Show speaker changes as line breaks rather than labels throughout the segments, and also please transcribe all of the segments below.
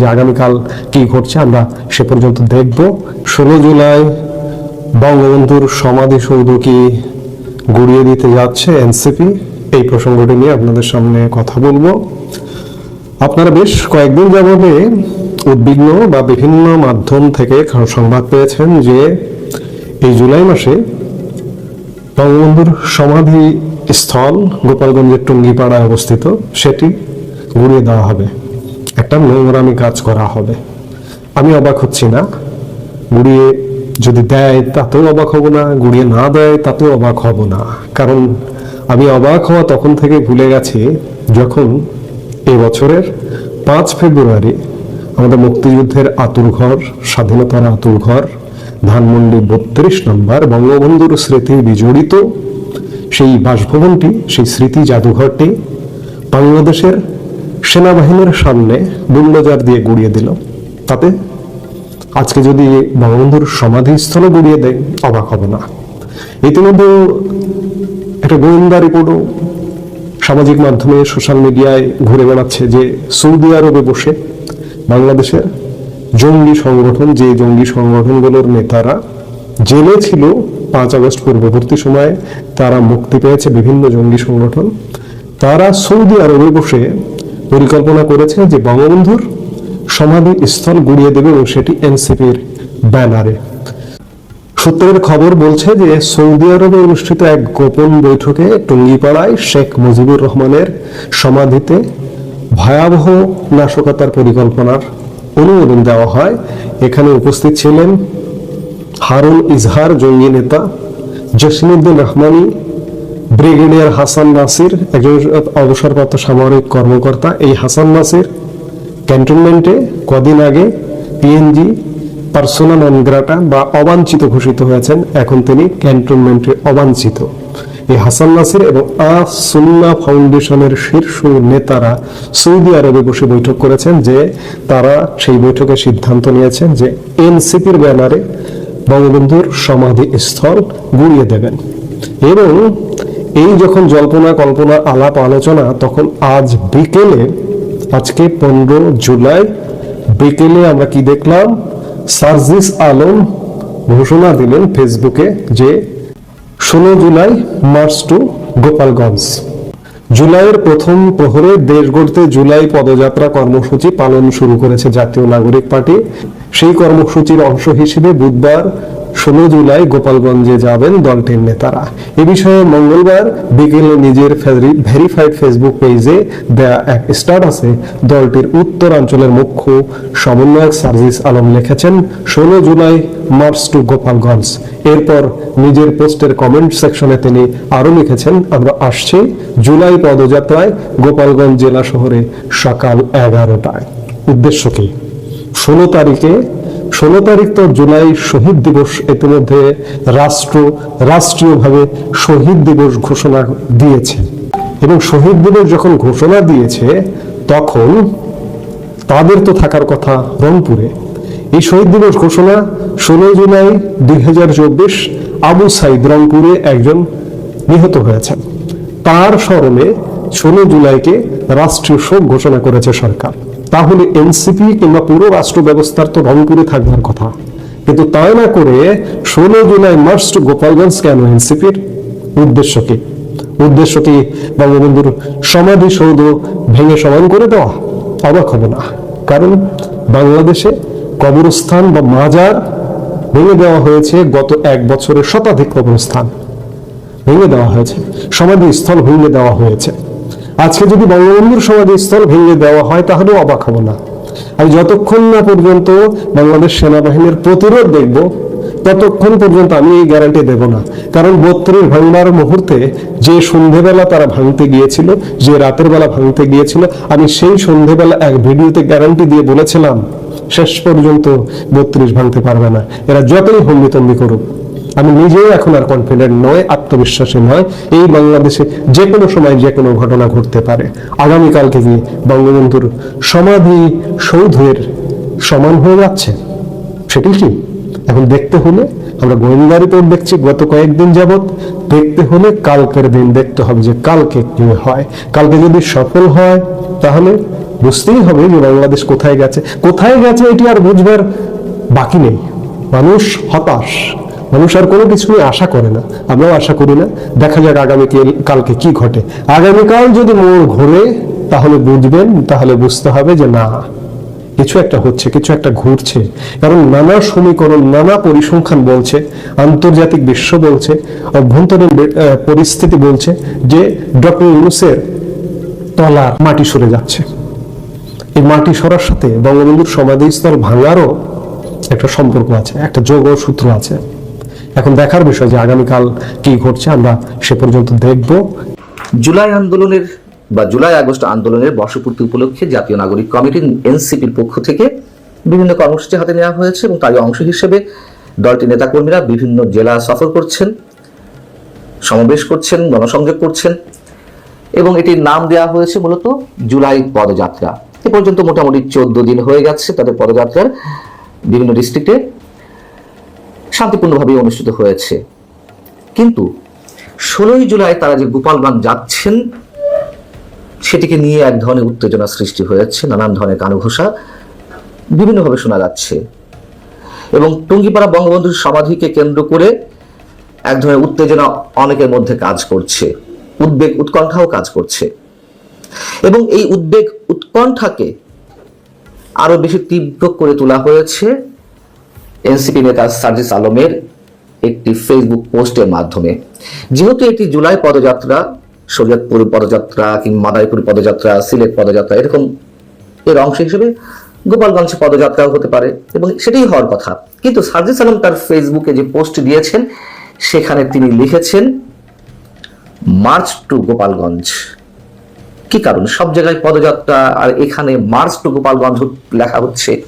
যে আগামীকাল কি ঘটছে আমরা সে পর্যন্ত দেখব। ষোলো জুলাই বঙ্গবন্ধুর সমাধিসৌধ কি গুড়িয়ে দিতে যাচ্ছে এনসিপি? এই প্রসঙ্গটি নিয়ে আপনাদের সামনে কথা বলব। আপনারা বেশ কয়েকদিন যাবতে উদ্বিগ্ন বা বিভিন্ন মাধ্যম থেকে সংবাদ পেয়েছেন যে এই জুলাই মাসে বঙ্গবন্ধুর সমাধি স্থল গোপালগঞ্জের টুঙ্গিপাড়ায় অবস্থিত, সেটি গুড়িয়ে দেওয়া হবে। একটা নোংরামি কাজ করা হবে। আমি অবাক হচ্ছি না। গুড়িয়ে যদি দেয় তাতেও অবাক হব না। গুড়িয়ে না দেয় তাতেও অবাক হব না। কারণ আমি অবাক হওয়া তখন থেকে ভুলে গেছি, যখন এই বছরের পাঁচ ফেব্রুয়ারি আমাদের মুক্তিযুদ্ধের আতুর ঘর, স্বাধীনতার আতুর ঘর, ধানমন্ডি বত্রিশ নম্বর বঙ্গবন্ধুর স্মৃতি বিজড়িত। সেই বাসভবনটি, সেই স্মৃতি জাদুঘরটি বাংলাদেশের সেনাবাহিনীর সামনে বুল্ডোজার দিয়ে গুড়িয়ে দিল। তাতে আজকে যদি বঙ্গবন্ধুর সমাধিস্থলও গুড়িয়ে দেয়, অবাক হবে না। ইতিমধ্যে একটা গোয়েন্দা রিপোর্টও সামাজিক মাধ্যমে, সোশ্যাল মিডিয়ায় ঘুরে বেড়াচ্ছে যে সৌদি আরবে বসে বাংলাদেশের জঙ্গি সংগঠন, যে জঙ্গি সংগঠনগুলোর নেতারা জেলে ছিল পাঁচ আগস্ট পূর্ববর্তী সময়ে, তারা মুক্তি পেয়েছে বিভিন্ন জঙ্গি সংগঠন। তারা সৌদি আরবে বসে পরিকল্পনা করেছে যে বঙ্গবন্ধুর সমাধি স্থল গুড়িয়ে দেবে এবং সেটি এনসিপির ব্যানারে। সূত্রের খবর বলছে যে সৌদি আরবে অনুষ্ঠিত এক গোপন বৈঠকে টুঙ্গিপাড়ায় শেখ মুজিবুর রহমানের সমাধিতে ভয়াবহ নাশকতার পরিকল্পনার অনুমোদন দেওয়া হয়। এখানে উপস্থিত ছিলেন হারুন ইজহার জঙ্গি নেতা জসিমুদ্দিন রহমানি ব্রিগেডিয়ার হাসান নাসির, একজন অবসরপ্রাপ্ত সামরিক কর্মকর্তা। এই হাসান নাসির ক্যান্টনমেন্টে কদিন আগে পিএনজি পার্সোনা নন বা অবাঞ্ছিত ঘোষিত হয়েছেন। এখন তিনি ক্যান্টনমেন্টে অবাঞ্ছিত। এই হাসান নাসির এবং আ সুন্না ফাউন্ডেশনের শীর্ষ নেতারা সৌদি আরবে বসে বৈঠক করেছেন যে তারা সেই বৈঠকে সিদ্ধান্ত নিয়েছেন যে এনসিপির ব্যানারে বঙ্গবন্ধুর সমাধি স্থল গুড়িয়ে দেবেন। এবং এই যখন জল্পনা কল্পনা, আলাপ, আলোচনা, তখন আজ বিকেলে, আজকে পনেরো জুলাই, বিকেলে আমরা কি দেখলাম? সার্জিস আলম ঘোষণা দিলেন ফেসবুকে যে ষোলো জুলাই মার্চ টু গোপালগঞ্জ। জুলাইয়ের প্রথম প্রহরে দেশ গড়তে জুলাই পদযাত্রা কর্মসূচি পালন শুরু করেছে জাতীয় নাগরিক পার্টি। সেই কর্মসূচির অংশ হিসেবে বুধবার ষোলো জুলাই গোপালগঞ্জে যাবেন দলটির নেতারা। এ বিষয়ে মঙ্গলবার বিকেলে নিজের ভেরিফাইড ফেসবুক পেজে দেয়া এক স্ট্যাটাসে দলটির উত্তরাঞ্চলের মুখ্য সমন্বয়ক সার্জিস আলম লিখেছেন, ষোলো জুলাই মার্চ টু গোপালগঞ্জ। এরপর নিজের পোস্টের কমেন্ট সেকশনে তিনি আরও লিখেছেন, আমরা আসছি জুলাই পদযাত্রায় গোপালগঞ্জ জেলা শহরে সকাল এগারোটায়। উদ্দেশ্য কি? ষোলো তারিখে ষোলো তারিখ তো জুলাই শহীদ দিবস, ইতিমধ্যে রাষ্ট্র রাষ্ট্রীয়ভাবে শহীদ দিবস ঘোষণা দিয়েছে। এবং শহীদ দিবস যখন ঘোষণা দিয়েছে, তখন তাদের তো থাকার কথা রংপুরে। এই শহীদ দিবস ঘোষণা ষোলো জুলাই দুই হাজার চব্বিশ আবু সাইদ রংপুরে একজন নিহত হয়েছেন। তার স্মরণে ষোলো জুলাইকে রাষ্ট্রীয় শোক ঘোষণা করেছে সরকার। তাহলে এনসিপি কিংবা পুরো রাষ্ট্র ব্যবস্থার তো রংপুরে থাকবার কথা। কিন্তু তাই না করে ষোলো জুলাই মার্চ টু গোপালগঞ্জ কেন এনসিপির উদ্দেশ্য কি? উদ্দেশ্য কি বঙ্গবন্ধুর সমাধি সৌধ ভেঙে সমান করে দেওয়া? অবাক হবে না। কারণ বাংলাদেশে কবরস্থান বা মাজার ভেঙে দেওয়া হয়েছে গত এক বছরের শতাধিক কবরস্থান। ভেঙে দেওয়া হয়েছে। সমাধি স্থল ভেঙে দেওয়া হয়েছে। আজকে যদি বঙ্গবন্ধুর সমাধিস্থল ভেঙে দেওয়া হয়, তাহলে অবাক হব না। আমি যতক্ষণ না পর্যন্ত বাংলাদেশ সেনাবাহিনীর প্রতিরোধ দেখব, ততক্ষণ পর্যন্ত আমি এই গ্যারান্টি দেব না। কারণ বত্রিশ ভাঙবার মুহূর্তে যে সন্ধেবেলা তারা ভাঙতে গিয়েছিল, যে রাতের বেলা ভাঙতে গিয়েছিল, আমি সেই সন্ধেবেলা এক ভিডিওতে গ্যারান্টি দিয়ে বলেছিলাম, শেষ পর্যন্ত বত্রিশ ভাঙতে পারবে না। এরা যতই হম্বিতম্বি করুক। আমি নিজেও এখন আর কনফিডেন্ট নয়, আত্মবিশ্বাসী নয়। এই বাংলাদেশে যে কোনো সময় যে কোনো ঘটনা ঘটতে পারে। আগামীকালকে গিয়ে বঙ্গবন্ধুর সমাধি সৌধের সমান হয়ে যাচ্ছে। সেটি কি? এখন দেখতে হলে, আমরা গোয়েন্দা রিপোর্ট দেখছি গত কয়েকদিন যাবৎ। দেখতে হলে কালকের দিন দেখতে হবে যে কালকে কি হয়। কালকে যদি সফল হয়, তাহলে বুঝতেই হবে যে বাংলাদেশ কোথায় গেছে। কোথায় গেছে এটি আর বুঝবার বাকি নেই। মানুষ হতাশ। মানুষ আর কোনো কিছু নিয়ে আশা করে না, আমরাও আশা করি না। দেখা যাক আগামী কালকে কি ঘটে। আগামীকাল যদি মোড় ঘোরে, তাহলে বুঝবেন, তাহলে বুঝতে হবে যে না, কিছু একটা হচ্ছে, কিছু একটা ঘুরছে। কারণ নানা সমীকরণ, নানা পরিসংখ্যান বলছে, আন্তর্জাতিক বিশ্ব বলছে, অভ্যন্তরীণ পরিস্থিতি বলছে যে ডক্টর ইউনুসের তলা মাটি সরে যাচ্ছে। এই মাটি সরার সাথে বঙ্গবন্ধুর সমাধিস্থল ভাঙারও একটা সম্পর্ক আছে, একটা যোগ সূত্র আছে। এখন দেখার বিষয় যে আগামীকাল কি ঘটছে, আমরা সে পর্যন্ত দেখব।
জুলাই আন্দোলনের বা জুলাই আগস্ট আন্দোলনের বর্ষপূর্তি উপলক্ষে জাতীয় নাগরিক কমিটি এনসিপির পক্ষ থেকে বিভিন্ন কর্মসূচি হাতে নেওয়া হয়েছে এবং তারই অংশ হিসেবে দলটির নেতাকর্মীরা বিভিন্ন জেলা সফর করছেন, সমাবেশ করছেন, গণসংযোগ করছেন এবং এটির নাম দেওয়া হয়েছে মূলত জুলাই পদযাত্রা। এ পর্যন্ত মোটামুটি চোদ্দ দিন হয়ে গেছে, তাদের পদযাত্রার বিভিন্ন ডিস্ট্রিক্টে শান্তিপূর্ণভাবে অনুষ্ঠিত হয়েছে। কিন্তু ষোলোই জুলাই তারা যে গোপালগঞ্জ যাচ্ছেন সেটিকে নিয়ে এক ধরনের উত্তেজনা সৃষ্টি হয়েছে, নানান ধরনের কানুঘোষা বিভিন্নভাবে শোনা যাচ্ছে। এবং টুঙ্গিপাড়া বঙ্গবন্ধুর সমাধিকে কেন্দ্র করে এক ধরনের উত্তেজনা অনেকের মধ্যে কাজ করছে। উদ্বেগ উৎকণ্ঠাও কাজ করছে। এবং এই উদ্বেগ উৎকণ্ঠাকে আরও বেশি তীব্র করে তোলা হয়েছে। এনসিপি নেতা সার্জিস আলমের একটি ফেসবুক পোস্টের মাধ্যমে। যেহেতু এটি জুলাই পদযাত্রা, শরীয়তপুর পদযাত্রা কিংবা মাদারীপুর পদযাত্রা, সিলেট পদযাত্রা, এরকম এর অংশ হিসেবে গোপালগঞ্জ পদযাত্রাও হতে পারে এবং সেটাই হওয়ার কথা। কিন্তু সার্জিস আলম তার ফেসবুকে যে পোস্ট দিয়েছেন, সেখানে তিনি লিখেছেন, মার্চ টু গোপালগঞ্জ। কি কারণ? সব জায়গায় পদযাত্রা আর এখানে মার্চ টু গোপালগঞ্জ লেখা হচ্ছে।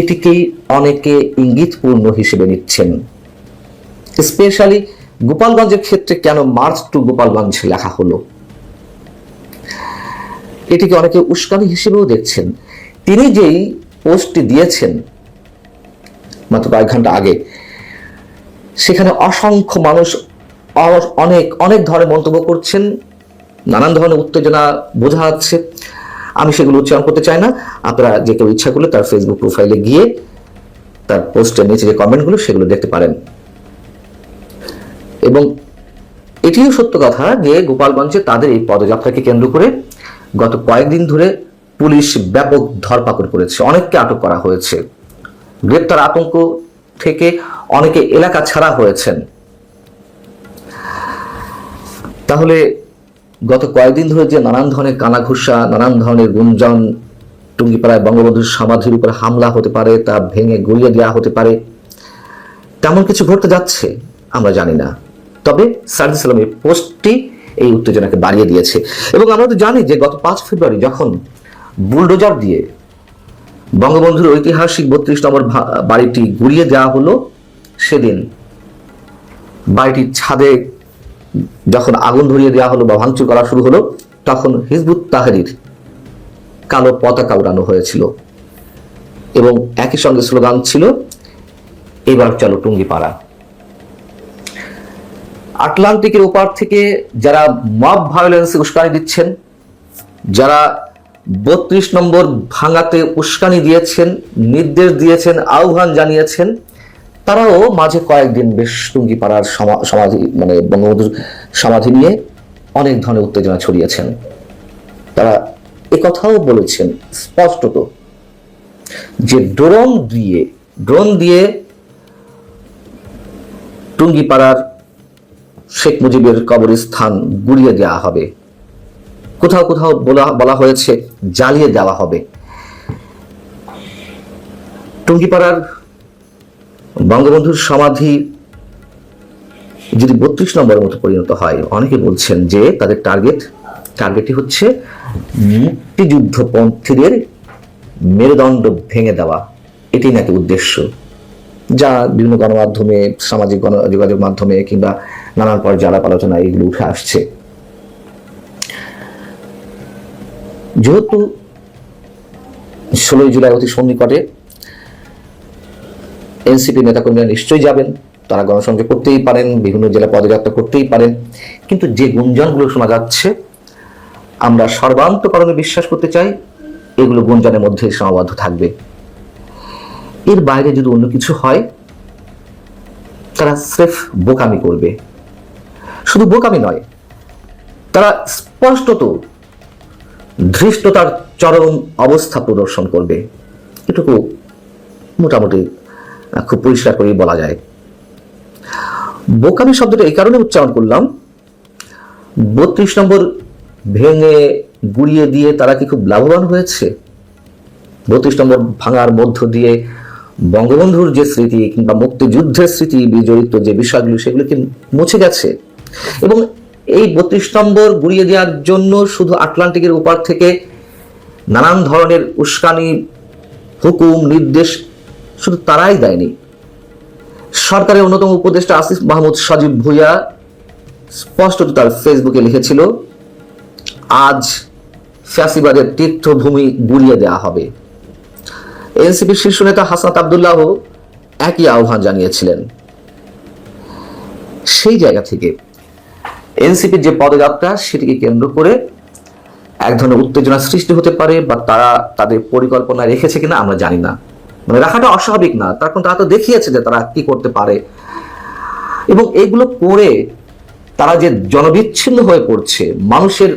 এটিকেই অনেকে ইঙ্গিতপূর্ণ হিসেবে নিচ্ছেন। স্পেশালি গোপালগঞ্জের ক্ষেত্রে কেন মার্চ টু গোপালগঞ্জ লেখা হলো? এটিকে অনেকে উস্কানি হিসেবেও দেখছেন। তিনি যেই পোস্টটি দিয়েছেন, মাত্র কয়েক ঘণ্টা আগে, সেখানে অসংখ্য মানুষ অনেক অনেক ধরনের মন্তব্য করছেন। নানান ধরনের উত্তেজনা বোঝা যাচ্ছে। আমি সেগুলো উচ্চারণ করতে চাই না। আপনারা যে কেউ ইচ্ছা করলে তার ফেসবুক প্রোফাইলে গিয়ে তার পোস্টের নিচে যে কমেন্টগুলো সেগুলো দেখতে পারেন। এবং এটিও সত্য কথা যে গোপালগঞ্জে তাদের এই পদযাত্রাকে কেন্দ্র করে গত কয়েকদিন ধরে পুলিশ ব্যাপক ধরপাকড় করেছে। অনেককে আটক করা হয়েছে। গ্রেপ্তার আতঙ্ক থেকে অনেকে এলাকা ছাড়া হয়েছেন। তাহলে গত কয়েকদিন ধরে যে নানান ধরনের কানাঘুষা, নানান ধরনের গুঞ্জন, টুঙ্গিপাড়ায় বঙ্গবন্ধুর সমাধির উপর হামলা হতে পারে, তা ভেঙে গড়িয়ে দেওয়া হতে পারে, তেমন কিছু ঘটতে যাচ্ছে, আমরা জানি না। তবে সার্জিস সালামের পোস্টটি এই উত্তেজনাকে বাড়িয়ে দিয়েছে। এবং আমরা তো জানি যে গত পাঁচ ফেব্রুয়ারি যখন বুলডোজার দিয়ে বঙ্গবন্ধুর ঐতিহাসিক বত্রিশ নম্বর বাড়িটি গুড়িয়ে দেওয়া হলো, সেদিন বাড়িটির ছাদে যখন আগুন ধরিয়ে দেওয়া হলো বা ভাঙচুর করা শুরু হলো, তখন হিজবুত তাহারির কালো পতাকা উড়ানো হয়েছিল। এবং একই সঙ্গে স্লোগান ছিল, এবার চলো টুঙ্গিপাড়া। আটলান্টিকের ওপার থেকে যারা মব ভায়োলেন্সে উস্কানি দিচ্ছেন, যারা বত্রিশ নম্বর ভাঙাতে উস্কানি দিয়েছেন, নির্দেশ দিয়েছেন, আহ্বান জানিয়েছেন তারাও মাঝে কয়েকদিন বেশ টুঙ্গিপাড়ার সমা- সমাধি মানে বঙ্গবন্ধুর সমাধি নিয়ে অনেক ধরনের উত্তেজনা ছড়িয়েছেন। তারা কথাও বলেছেন স্পষ্টত যে ড্রোন দিয়ে ড্রোন দিয়ে টুঙ্গিপাড়ার শেখ মুজিবের কবরস্থান গুড়িয়ে দেওয়া হবে। কোথাও কোথাও বলা বলা হয়েছে জ্বালিয়ে দেওয়া হবে। টুঙ্গিপাড়ার বঙ্গবন্ধুর সমাধি যদি বত্রিশ নম্বরের মতো পরিণত হয়, অনেকে বলছেন যে তাদের টার্গেট টার্গেটই হচ্ছে মুক্তিযুদ্ধপন্থীদের মেরুদণ্ড ভেঙে দেওয়া। এটি নাকি উদ্দেশ্য? যা বিভিন্ন গণমাধ্যমে, সামাজিক গণ, যোগাযোগ মাধ্যমে কিংবা নানান পর্যায়ে আলাপ আলোচনা এগুলো উঠে আসছে। যেহেতু ষোলোই জুলাই অতি সন্নিকটে এনসিপি নেতাকর্মীরা নিশ্চয়ই যাবেন, তারা গণসংযোগ করতেই পারেন, বিভিন্ন জেলা পদযাত্রা করতেই পারেন, কিন্তু যে গুঞ্জনগুলো শোনা যাচ্ছে, আমরা সর্বান্তকরণে বিশ্বাস করতে চাই, এগুলো গুঞ্জনের মধ্যে সীমাবদ্ধ থাকবে। এর বাইরে যদি অন্য কিছু হয়, তারা স্রেফ বোকামি করবে। শুধু বোকামি নয়, তারা স্পষ্টত ধৃষ্টতার চরম অবস্থা প্রদর্শন করবে। এটুকু মোটামুটি খুব পরিষ্কার করেই বলা যায়। বোকামি শব্দটা এই কারণে উচ্চারণ করলাম, বত্রিশ নম্বর ভেঙে গুড়িয়ে দিয়ে তারা কি খুব লাভবান হয়েছে? বত্রিশ নম্বর ভাঙার মধ্য দিয়ে বঙ্গবন্ধুর যে স্মৃতি কিংবা মুক্তিযুদ্ধের স্মৃতি বিজড়িত যে বিষয়গুলো, সেগুলো কি মুছে গেছে? এবং এই বত্রিশ নম্বর গুড়িয়ে দেওয়ার জন্য শুধু আটলান্টিকের উপার থেকে নানান ধরনের উস্কানি, হুকুম, নির্দেশ শুধু তারাই দেয়নি। সরকারের অন্যতম উপদেষ্টা আসিফ মাহমুদ সজীব ভুইয়া স্পষ্টত তার ফেসবুকে লিখেছিল, আজ ফ্যাসিবাদের তীর্থভূমি গুড়িয়ে দেওয়া হবে। এনসিপির শীর্ষ নেতা হাসনাত আবদুল্লাহ একই আহ্বান জানিয়েছিলেন। সেই জায়গা থেকে এনসিপির যে পদযাত্রা, সেটিকে কেন্দ্র করে এক ধরনের উত্তেজনা সৃষ্টি হতে পারে বা তারা তাদের পরিকল্পনা রেখেছে কিনা আমরা জানি না। মানে রাখাটা অস্বাভাবিক না। তার কারণ তারা তো দেখিয়েছে যে তারা কি করতে পারে। এবং এগুলো করে তারা যে জনবিচ্ছিন্ন হয়ে পড়ছে, মানুষের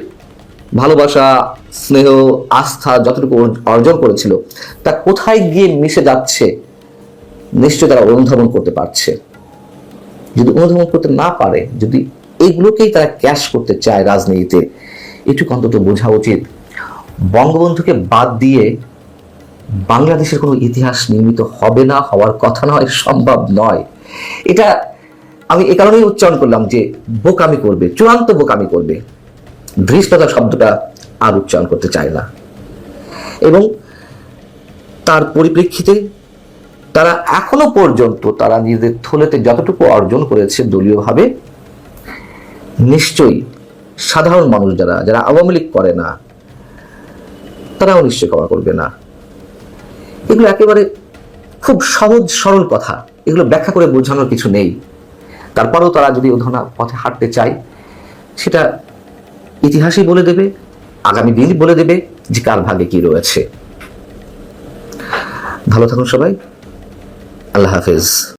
ভালোবাসা, স্নেহ, আস্থা যতটুকু অর্জন করেছিল, তা কোথায় গিয়ে মিশে যাচ্ছে নিশ্চয় তারা অনুধাবন করতে পারছে। যদি অনুধাবন করতে না পারে, যদি এইগুলোকেই তারা ক্যাশ করতে চায় রাজনীতিতে, এটুকু অন্তত বোঝা উচিত। বঙ্গবন্ধুকে বাদ দিয়ে বাংলাদেশের কোনো ইতিহাস নির্মিত হবে না, হওয়ার কথা নয়, সম্ভব নয়। এটা আমি এ কারণেই উচ্চারণ করলাম যে বোকামি করবে, চূড়ান্ত বোকামি করবে। ধৃষ্টতা শব্দটা আর উচ্চারণ করতে চায় না। এবং তার পরিপ্রেক্ষিতে তারা এখনও পর্যন্ত তারা নিজেদের থলেতে যতটুকু অর্জন করেছে দলীয়ভাবে, নিশ্চয়ই সাধারণ মানুষ যারা যারা আওয়ামী লীগ করে না, তারাও নিশ্চয়ই ক্ষমা করবে না। এগুলো একেবারে খুব সহজ, সরল কথা। এগুলো ব্যাখ্যা করে বোঝানোর কিছু নেই। তারপরেও তারা যদি অধনা পথে হাঁটতে চায়, সেটা ইতিহাসই বলে দেবে, আগামী দিনই বলে দেবে যে কার ভাগে কি রয়েছে। ভালো থাকুন সবাই। আল্লাহ হাফেজ।